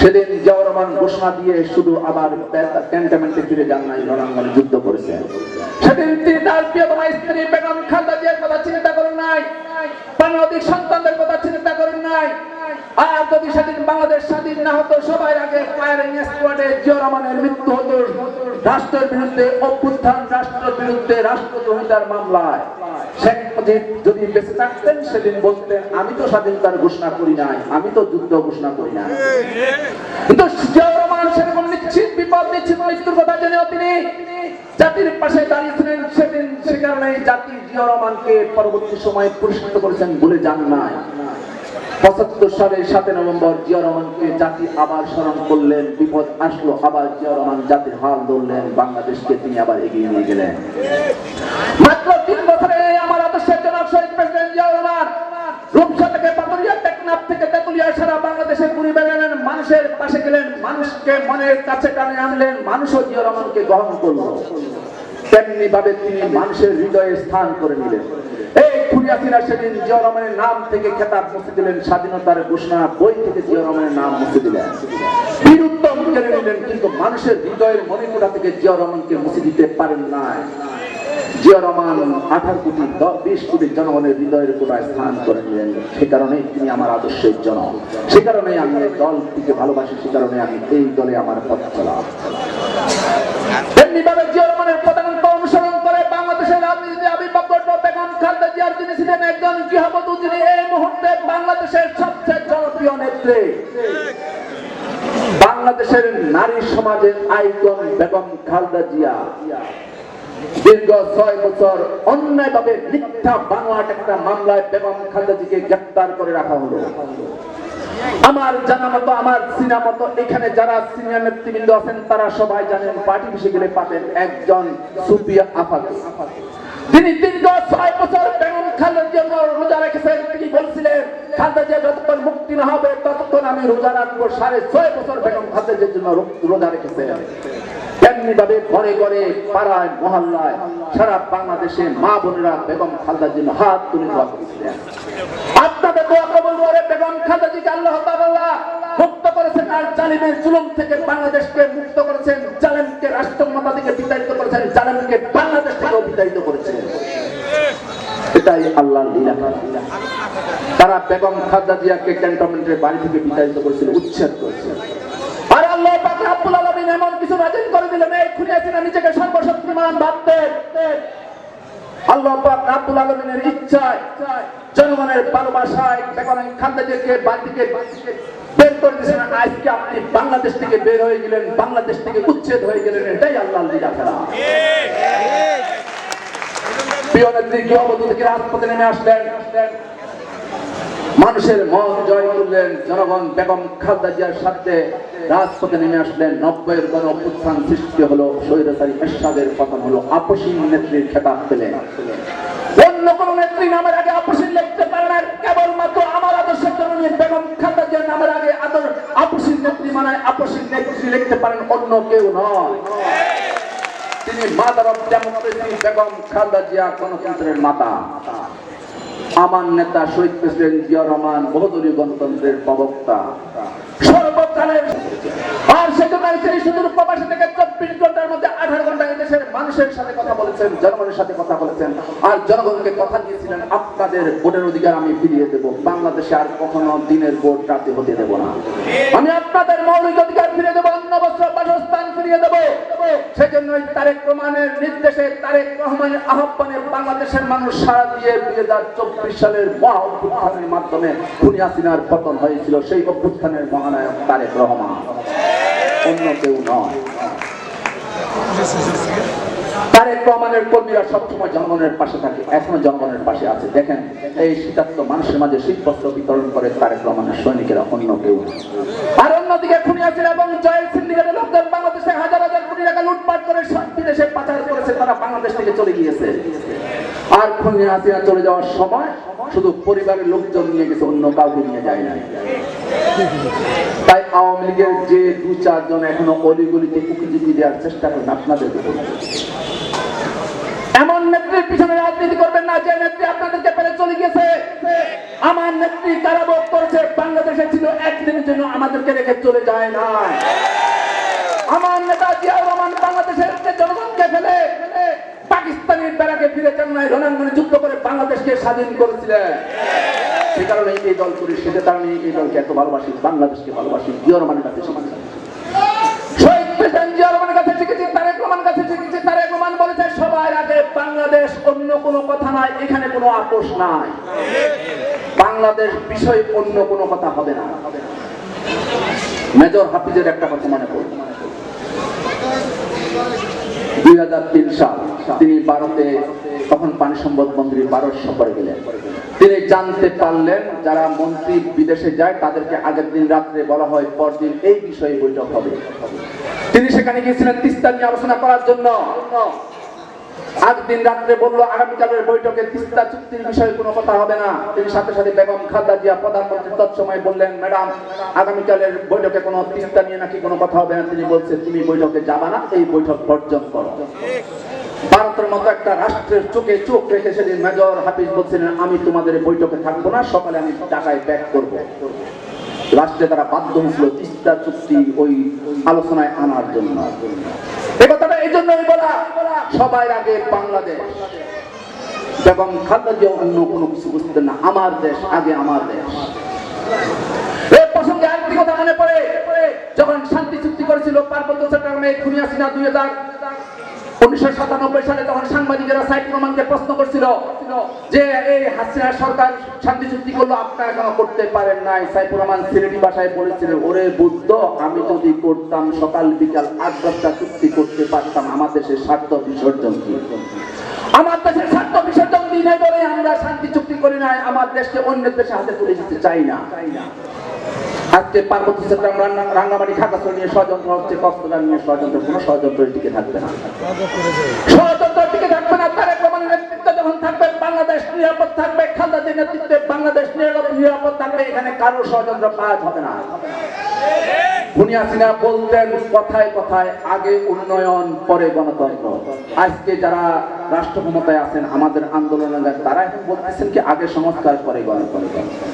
সেদিন জিয়াউর রহমান ঘোষণা দিয়ে শুধু আবার ক্যান্টনমেন্টে ফিরে যান নাই, রণাঙ্গনে যুদ্ধ করেছেন সেদিন তিনি তার প্রিয়তমা স্ত্রী বেগম খালেদা জিয়ার কথা চিন্তা করেন নাই প্রাণাধিক সন্তানদের কথা চিন্তা করেন নাই। আর যদি সেদিন বাংলাদেশ স্বাধীন না হতো, সবাই আগে ফায়ারিং স্কোয়াডে জিয়াউর রহমানের মৃত্যু হতো। রাষ্ট্রের বিরুদ্ধে অভ্যুত্থান, রাষ্ট্রের বিরুদ্ধে রাষ্ট্রদ্রোহিতার মামলায়। যদি বেঁচে থাকতেন, সেদিন বলতেন, আমি তো স্বাধীনতার ঘোষণা করি নাই, আমি তো যুদ্ধ ঘোষণা করি নাই। কিন্তু জাতির আবার স্মরণ করলেন, বিপদ আসলো, আবার জাতির ধরলেন, বাংলাদেশকে তিনি আবার এগিয়ে নিয়ে গেলেন। মাত্র তিন বছরে স্বাধীনতার ঘোষণা বই থেকে জিয়া রহমানের নাম মুছে দিলেন। বীরুত্তম কেড়ে নিলেন, কিন্তু মানুষের হৃদয়ের মণিপুরা থেকে জিয়া রহমানকে মুছে দিতে পারেন না জিয়া আঠারো কোটি বিশ কোটি জনগণের হৃদয়ের কোটায় স্থান করে নিলেন। সে কারণেই তিনি আমার আদর্শের জনক। সে কারণেই আমি এই দলটিকে ভালোবাসি, সে কারণে আমি এই দলে আমার পথ চলা। তেমনি ভাবে জিয়া পদাঙ্ক অনুসরণ করে বাংলাদেশের রাজনীতিতে আবির্ভাব ঘটল। বেগম খালেদা জিয়ার যিনি ছিলেন একজন গৃহবধূ যিনি এই মুহূর্তে বাংলাদেশের সবচেয়ে জনপ্রিয় নেত্রী। বাংলাদেশের নারী সমাজের আইকন বেগম খালেদা জিয়া। দীর্ঘ ছয় বছর অন্যায়ভাবে মিথ্যা বানোয়াট একটা মামলায় বেগম খালেদাজিকে গ্রেপ্তার করে রাখা হলো। আমার জানা মতো, আমার সিনা মতো, এখানে যারা সিনিয়র নেতৃবৃন্দ আছেন, তারা সবাই জানেন পার্টি বিষয়ে গেলে পাবেন একজন সুপিয়া আফাকে তিনি দীর্ঘ ছয় বছর বেগম খালেদার জন্য রোজা রেখেছেন। তিনি বলছিলেন, খালেদা যতক্ষণ মুক্তি না হবে, ততক্ষণ আমি রোজা রাখব। সাড়ে ছয় বছর বেগম খালেদার জন্য রোজা রেখেছেন। সারা মা বোনেরা বেগম জন্য হাত তুলে বেগম আল্লাহ মুক্ত করেছেন, আর থেকে বাংলাদেশকে মুক্ত করেছেন রাষ্ট্রমাতা থেকে বিতাড়িত করেছেন জালেমকে বাংলাদেশ থেকে বিতাড়িত করেছেন এটাই আল্লাহর লীলা। তারা বেগম খালদা জিয়াকে ক্যান্টনমেন্টের বাড়ি থেকে বিতাড়িত করেছিল, উচ্ছেদ করেছিল। আর আল্লাহ পাক রাব্বুল আলামিন এমন কিছু করে দিলেন এই নিজেকে সর্বশক্তিমান আল্লাহ পাক ইচ্ছায়, জনগণের ভালোবাসায় বেগম বাড়ি থেকে বের করে দিয়েছেন। আজকে আপনি বাংলাদেশ থেকে বের হয়ে গেলেন, বাংলাদেশ থেকে উচ্ছেদ হয়ে গেলেন। এটাই আল্লাহর লীলা খেলা। গৃহবধূ থেকে রাজপথে নেমে আসলেন। মানুষের মন জয় করলেন জনগণ বেগম খালদা জিয়ার সাথে রাজপথে নেমে আসলেন। নব্বইয়ের গণ অভ্যুত্থান সৃষ্টি হলো স্বৈরাচারী এরশাদের পতন হলো, আপসীন নেত্রীর খেতাব পেলেন অন্য কোন নেত্রী নামের আগে আপসীন লিখতে পারে না কেবলমাত্র আমার আদর্শের বেগম খালদা জিয়ার নামের আগে আদর আপসীন নেত্রী মানে আপসীন নেত্রী লিখতে পারেন অন্য কেউ নয়। তিনি মাদার বেগম খালদা জিয়া গণতন্ত্রের মাতা। আমার নেতা শহীদ প্রেসিডেন্ট জিয়া রহমান বহুদলীয় গণতন্ত্রের প্রবক্তা। সর্বকালের আর সেজন্য সুদূর প্রবাসী থেকে চব্বিশ ঘণ্টার মধ্যে আঠারো ঘণ্টা মানুষের সাথে কথা বলেছেন, জনগণের সাথে কথা বলেছেন। আর জনগণকে কথা দিয়েছিলেন, আপনাদের ভোটের অধিকার আমি ফিরিয়ে দেব। বাংলাদেশে আর কখনো দিনের ভোট রাতে হতে দেব না। আমি আপনাদের মৌলিক অধিকার দেবো বস্ত্র বাসস্থান ফিরিয়ে তারেক রহমানের নির্দেশে তারেক রহমানের আহ্বানে বাংলাদেশের মানুষ সারা দিয়ে দুই হাজার চব্বিশ সালের মহা অভ্যুত্থানের মাধ্যমে পতন হয়েছিল। সেই অভ্যুত্থানের মহানায়ক তারেক। রহমান অন্য কেউ নয় তারেক রহমানের কর্মীরা সবসময় জনগণের পাশে থাকে, এখনও জনগণের পাশে আছে। দেখেন, এই শীতার্থ মানুষের মাঝে শীত বস্ত্র বিতরণ করে তারেক রহমানের সৈনিকেরা অন্য কেউ আর অন্যদিকে খুনি হাসিনা এবং জয়ের সিন্ডিকেটের লোকদের বাংলাদেশে হাজার হাজার কোটি টাকা লুটপাট করে সব বিদেশে পাচার করেছে, তারা বাংলাদেশ থেকে চলে গিয়েছে। আর খুনি হাসিনা চলে যাওয়ার সময় শুধু পরিবারের লোকজন নিয়ে গেছে, অন্য কাউকে নিয়ে যায় না তাই আওয়ামী লীগের যে দু চারজন এখনও অলিগলিতে উকিঝুঁকি দেওয়ার চেষ্টা করেন, আপনাদের রাজনীতি করবেন না, যে নেত্রী আপনাদেরকে পেরে চলে গেছে আমার নেত্রী কারাভোগ করেছে, বাংলাদেশে ছিল একদিনের জন্য আমাদেরকে রেখে চলে যায় না আমার নেতা জিয়াউর রহমান বাংলাদেশের জনগণকে ফেলে পাকিস্তানের বেড়াকে ফিরে চেন্নাই রণাঙ্গনে যুদ্ধ করে বাংলাদেশকে স্বাধীন করেছিলেন। সে কারণে এই দল করি সেটা কারণে এই দলকে এত ভালোবাসি, বাংলাদেশকে ভালোবাসি, জিয়াউর রহমানের কাছে প্রেসিডেন্ট জিয়াউর রহমানের কাছে শিখেছি, তারেক রহমান কাছে আগে বাংলাদেশ অন্য কোনো কথা নয়, এখানে কোনো আপোষ নাই। বাংলাদেশ বিষয় অন্য কোনো কথা হবে না। মেজর হাফিজের একটা কথা মনে পড়ল দুই হাজার তিন সাল তিনি ভারতে তখন পানি সম্পদ মন্ত্রী ভারত সফরে গেলেন। তিনি জানতে পারলেন, যারা মন্ত্রী বিদেশে যায়, তাদেরকে আগের দিন রাত্রে বলা হয়, পরদিন এই বিষয়ে বৈঠক হবে। তিনি সেখানে গিয়েছিলেন তিস্তা নিয়ে আলোচনা করার জন্য। রাত্রে বলল আগামীকালের বৈঠকে তিস্তা চুক্তির বিষয়ে কোনো কথা হবে না। তিনি সাথে সাথে বেগম খালেদা জিয়া প্রধানমন্ত্রী তৎসময় বললেন, ম্যাডাম আগামীকালের বৈঠকে কোনো তিস্তা নিয়ে নাকি কোনো কথা হবে না। তিনি তুমি বৈঠকে যাবা না, এই বৈঠক বর্জন ভারতের মতো একটা রাষ্ট্রের চোখে চোখ রেখে সেদিন মেজর হাফিজ বলছিলেন, আমি তোমাদের বৈঠকে থাকব না, সকালে আমি ঢাকায় ব্যাক করব। রাষ্ট্রে তারা বাধ্য হয়েছিল তিস্তা চুক্তি ওই আলোচনায় আনার জন্য। এ কথাটা এই জন্যই বলা, সবাই আগে বাংলাদেশ। এবং খাদ্য যে অন্য কোনো কিছু বুঝতেন না, আমার দেশ আগে আমার দেশ। এই প্রসঙ্গে আরেকটি কথা মনে পড়ে, যখন শান্তি চুক্তি করেছিল, পার্বত্য চট্টগ্রামে খুনিয়া সিনা দুই হাজার উনিশশো সাতানব্বই সালে তখন সাংবাদিকেরা সাইফুর রহমানকে প্রশ্ন করছিল যে, এই হাসিনা সরকার শান্তি চুক্তি করল, আপনারা কেন করতে পারেন নাই? সাইফুর রহমান সিলেটি ভাষায় বলেছিলেন, ওরে বুদ্ধ, আমি যদি করতাম সকাল বিকাল আট দশটা চুক্তি করতে পারতাম, আমার দেশের স্বার্থ বিসর্জন আমার দেশের স্বার্থ বিসর্জন দিই বলে আমরা শান্তি চুক্তি করি নাই, আমার দেশকে অন্য দেশের হাতে তুলে দিতে চাই না। আজকে পার্বত্য চট্টগ্রাম রাঙ্গা- রাঙ্গামাটি খাগড়াছড়ি নিয়ে ষড়যন্ত্র হচ্ছে, কক্সবাজার নিয়ে ষড়যন্ত্র, কোনো ষড়যন্ত্র টিকে থাকবে না। ষড়যন্ত্র টিকে থাকবে না রহমানের নেতৃত্বে যখন থাকবে, বাংলাদেশ নিরাপদ থাকবে খালেদাদের নেতৃত্বে বাংলাদেশ নিরাপদ থাকবে, এখানে কারও ষড়যন্ত্র হবে না। বুনিয়া সিনা বলতেন কথায় কথায়, আগে উন্নয়ন, পরে গণতন্ত্র। আজকে যারা রাষ্ট্র ক্ষমতায় আছেন, আমাদের আন্দোলনের তারা এখন বলতেছেন কি, আগে সংস্কার, পরে গণতন্ত্র।